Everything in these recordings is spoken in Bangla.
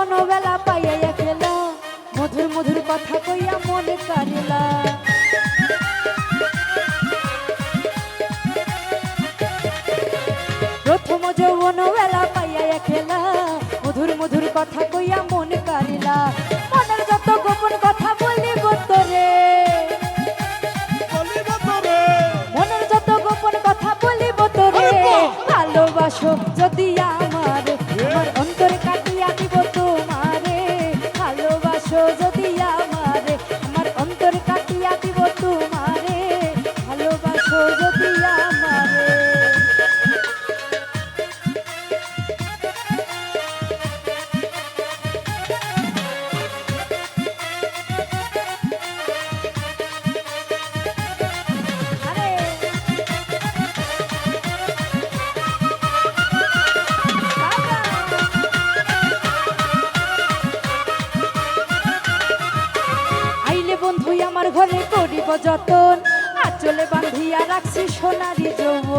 কোনো বেলা পাইয়া একলা মধুর মধুর কথা কইয়া মনে কারিলা প্রথম যৌবন বেলা পাইয়া একলা মধুর মধুর কথা কইয়া মনে কারিলা মনের যত গোপন কথা বলিব তোরে। মনের যত গোপন কথা বলিব তোরে। ভালোবাসো যদি আমি যতন আচলে বাঁধিয়া রাখছি সোনারি যৌব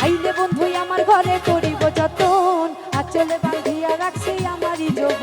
আইলে বন্ধু আমার ঘরে করিব যতন, আচলে বাঁধিয়া রাখছি আমারই যৌব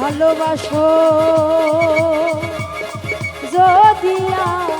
ভালোবাসো যদি আমার